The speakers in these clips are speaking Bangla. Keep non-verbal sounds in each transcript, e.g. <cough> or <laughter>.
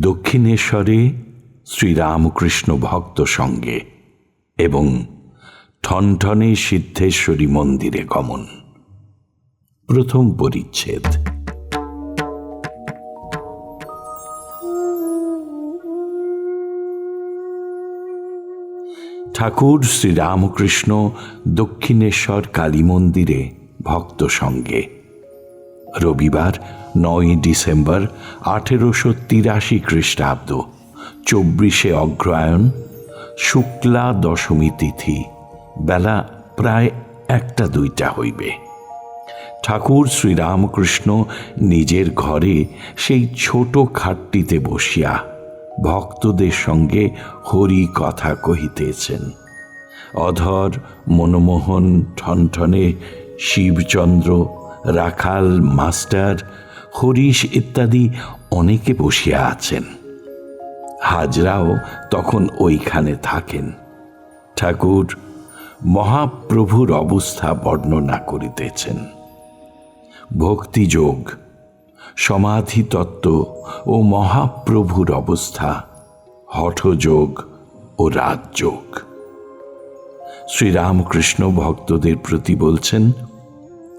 দক্ষিণেশ্বরে শ্রীরামকৃষ্ণ ভক্ত সঙ্গে এবং ঠনঠনে সিদ্ধেশ্বরী মন্দিরে গমন। প্রথম পরিচ্ছেদ। ঠাকুর শ্রীরামকৃষ্ণ দক্ষিণেশ্বর কালী মন্দিরে ভক্ত সঙ্গে। রবিবার নয় ডিসেম্বর আঠেরোশো তিরাশি খ্রিস্টাব্দ, চব্বিশে অগ্রহায়ণ, শুক্লা দশমী তিথি, বেলা প্রায় একটা দুইটা হইবে। ঠাকুর শ্রীরামকৃষ্ণ নিজের ঘরে সেই ছোট খাটটিতে বসিয়া ভক্তদের সঙ্গে হরি কথা কহিতেছেন। অধর মনমোহন ঠনঠনে শিবচন্দ্র, রাখাল মাস্টার, হরিশ ইত্যাদি অনেকে বসিয়া আছেন। হাজরাও তখন ওইখানে থাকেন। ঠাকুর মহাপ্রভুর অবস্থা বর্ণনা করিতেছেন। ভক্তিযোগ সমাধি তত্ত্ব ও মহাপ্রভুর অবস্থা, হঠযোগ ও রাজযোগ। শ্রীরামকৃষ্ণ ভক্তদের প্রতি বলছেন,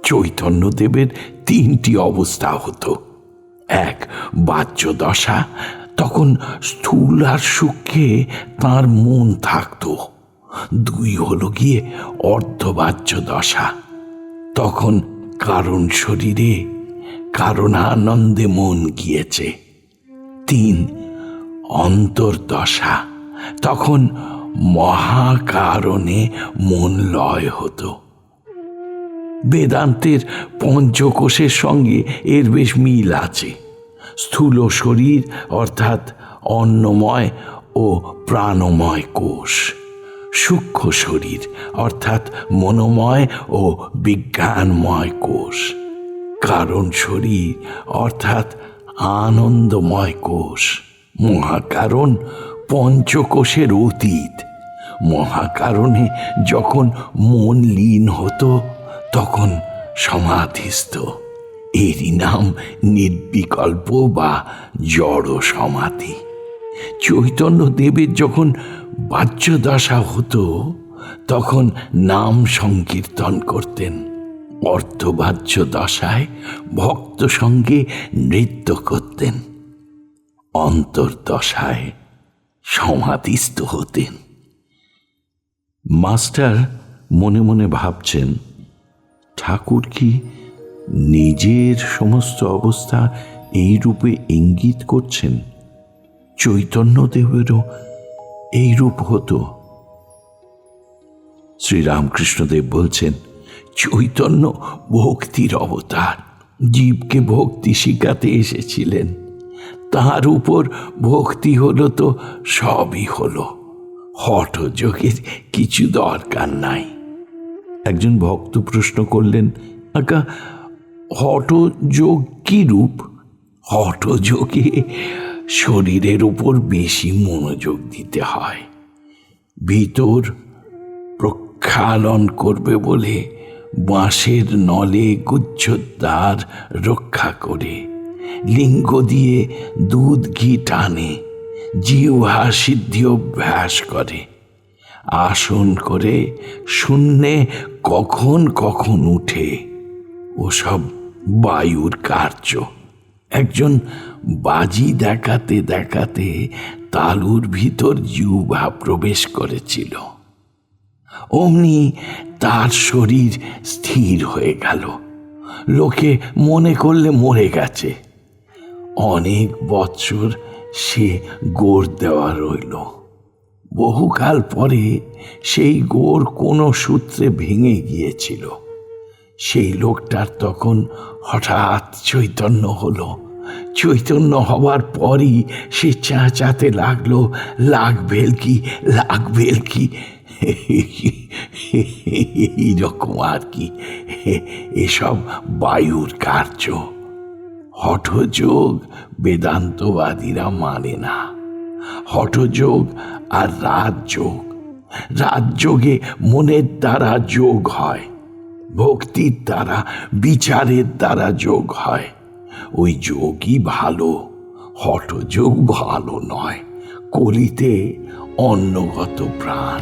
চৈতন্যদেবের তিনটি অবস্থা হতো। এক বাহ্য দশা তখন স্থূল আর সূক্ষ্মে তাঁর মন থাকত। দুই হলো গিয়ে অর্ধবাহ্য দশা তখন কারণ শরীরে কারণানন্দে মন গিয়েছে। তিন, অন্তর্দশা, তখন মহাকারণে মন লয় হতো। বেদান্তের পঞ্চকোষের সঙ্গে এর বেশ মিল আছে। স্থূল শরীর অর্থাৎ অন্নময় ও প্রাণময় কোষ। সূক্ষ্ম শরীর অর্থাৎ মনোময় ও বিজ্ঞানময় কোষ। কারণ শরীর অর্থাৎ আনন্দময় কোষ। মহাকারণ পঞ্চকোষের অতীত। মহাকারণে যখন মন লীন হতো, তখন সমাধিস্থ। এরই নাম নির্বিকল্প বা জড় সমাধি। চৈতন্য দেবের যখন বাহ্যদশা হতো, তখন নাম সংকীর্তন করতেন। অর্থবাহ্য দশায় ভক্ত সঙ্গে নৃত্য করতেন। অন্তর্দশায় সমাধিস্থ হতেন মাস্টার মনে মনে ভাবছেন, ঠাকুর কি নিজের সমস্ত অবস্থা এই রূপে ইঙ্গিত করছেন? চৈতন্যদেবেরও এই রূপ হতো। শ্রীরামকৃষ্ণদেব বলছেন, চৈতন্য ভক্তির অবতার। জীবকে ভক্তি শিখাতে এসেছিলেন। তার উপর ভক্তি হলো তো সবই হলো। হঠযোগের কিছু দরকার নাই। একজন ভক্ত প্রশ্ন করলেন আকা হঠযোগ কি রূপ? হঠযোগে শরীরের উপর বেশি মনোযোগ দিতে হয়। ভিতর প্রক্ষালন করবে বলে বাঁশের নলে গুচ্ছদ্বার রক্ষা করে। লিঙ্গ দিয়ে দুধ ঘি টানে, জিহ্বা সিদ্ধি অভ্যাস করে। আসন করে শূন্যে কখন কখন উঠে, ওসব বায়ুর কার্য। একজন বাজি দেখাতে দেখাতে তালুর ভিতর জিহ্বা প্রবেশ করেছিল। অমনি তার শরীর স্থির হয়ে গেল। লোকে মনে করলে মরে গেছে। অনেক বছর সে গোড় দেওয়া রইল। বহুকাল পরে সেই গোড় কোনো সূত্রে ভেঙে গিয়েছিল। সেই লোকটার তখন হঠাৎ চৈতন্য হলো। চৈতন্য হওয়ার পরই সে চেঁচাতে লাগল, লাগ ভেলকি লাগ ভেলকি <laughs> এইরকম আর কি। এসব বায়ুর কার্য। হঠযোগ বেদান্তবাদীরা মানে না। হঠযোগ আর রাজযোগ। রাজযোগে মনের দ্বারা যোগ হয়, ভক্তির দ্বারা, বিচারের দ্বারা যোগ হয়। ওই যোগই ভালো, হঠযোগ ভালো নয় কলিতে অন্নগত প্রাণ।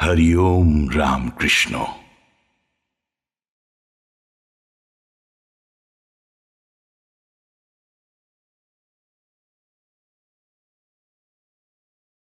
हरिओम राम कृष्णो